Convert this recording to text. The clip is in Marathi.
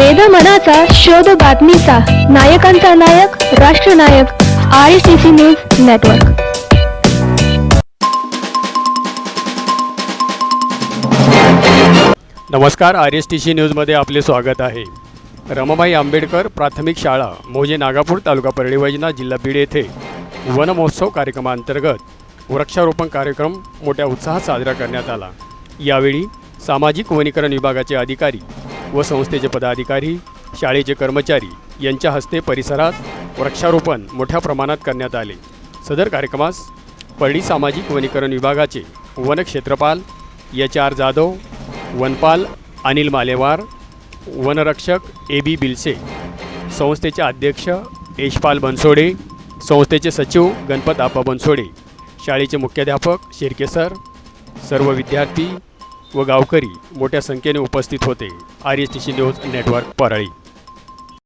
वेद मनाचा शोध बातमीचा. नायकांचा नायक राष्ट्रनायक I C C news network नमस्कार आर एस टी सी न्यूजमध्ये आपले स्वागत आहे. रमाबाई आंबेडकर प्राथमिक शाळा मोजे नागापूर तालुका परळी वैजना जिल्हा बीड येथे वनमहोत्सव कार्यक्रमाअंतर्गत कार्यक्रमांतर्गत वृक्षारोपण कार्यक्रम मोठ्या उत्साहात साजरा करण्यात आला. यावेळी सामाजिक वनीकरण विभागाचे अधिकारी व संस्थेचे पदाधिकारी शाळेचे कर्मचारी यांच्या हस्ते परिसरात वृक्षारोपण मोठ्या प्रमाणात करण्यात आले. सदर कार्यक्रमास परळी सामाजिक वनीकरण विभागाचे वनक्षेत्रपाल एच आर जाधव वनपाल अनिल मालेवार वनरक्षक ए बी बिलसे संस्थेचे अध्यक्ष यशपाल बनसोडे संस्थेचे सचिव गणपत आप्पा बनसोडे शाळेचे मुख्याध्यापक शिर्के सर सर्व विद्यार्थी व गावकरी मोठ्या संख्येने उपस्थित होते. R S T C news network Parli.